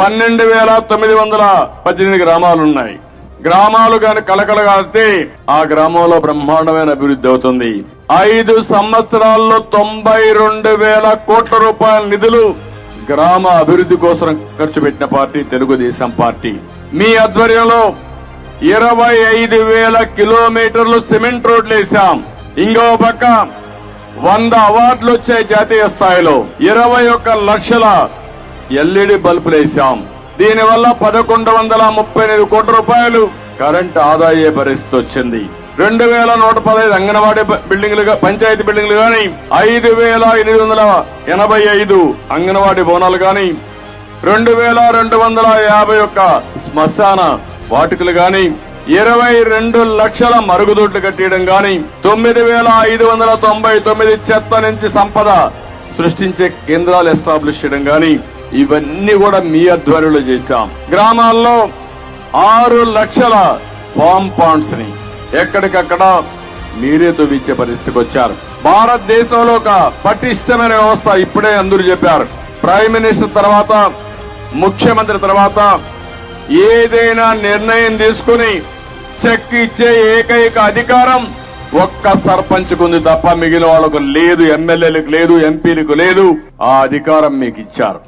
పన్నెండు వేల తొమ్మిది వందల పద్దెనిమిది గ్రామాలు ఉన్నాయి గ్రామాలు గాని కలకలగాడితే ఆ గ్రామంలో బ్రహ్మాండమైన అభివృద్ధి అవుతుంది. ఐదు సంవత్సరాల్లో తొంభై రెండు వేల కోట్ల రూపాయల నిధులు గ్రామ అభివృద్ధి కోసం ఖర్చు పెట్టిన పార్టీ తెలుగుదేశం పార్టీ. మీ ఆధ్వర్యంలో ఇరవై ఐదు వేల కిలోమీటర్లు సిమెంట్ రోడ్లు వేశాం. ఇంకో పక్క వంద అవార్డులు వచ్చాయి జాతీయ స్థాయిలో. ఇరవై ఒక్క లక్షల ఎల్ఈడి బల్బులు వేశాం. దీనివల్ల పదకొండు వందల ముప్పై ఎనిమిది కోట్ల రూపాయలు కరెంట్ ఆదాయ పరిస్థితి వచ్చింది రెండు వేల నూట పదహైదు అంగన్వాడీ బిల్డింగ్లు పంచాయతీ బిల్డింగ్లు గాని ఐదు వేల ఎనిమిది వందల ఎనభై ఐదు అంగన్వాడీ భవనాలు గాని రెండు వేల రెండు వందల యాభై ఒక్క శ్మశాన వాటికలు గాని ఇరవై రెండు లక్షల మరుగుదొడ్లు కట్టేయడం గాని తొమ్మిది వేల ఐదు వందల తొంభై తొమ్మిది చెత్త నుంచి సంపద సృష్టించే కేంద్రాలు ఎస్టాబ్లిష్ చేయడం గాని ఇవన్నీ కూడా మీ ఆధ్వర్యంలో చేశాం. గ్రామాల్లో ఆరు లక్షల ఫామ్ పాండ్స్ని ఎక్కడికక్కడ మీరే తవ్వించే పరిస్థితికి వచ్చారు. భారతదేశంలో ఒక పటిష్టమైన వ్యవస్థ ఇప్పుడే అందరూ చెప్పారు. ప్రైమ్ మినిస్టర్ తర్వాత ముఖ్యమంత్రి తర్వాత ఏదైనా నిర్ణయం తీసుకుని చెక్ ఇచ్చే ఏకైక అధికారం ఒక్క సర్పంచ్ ఉంది తప్ప మిగిలిన వాళ్ళకు లేదు ఎమ్మెల్యేలకు లేదు ఎంపీలకు లేదు. ఆ అధికారం మీకు ఇచ్చారు.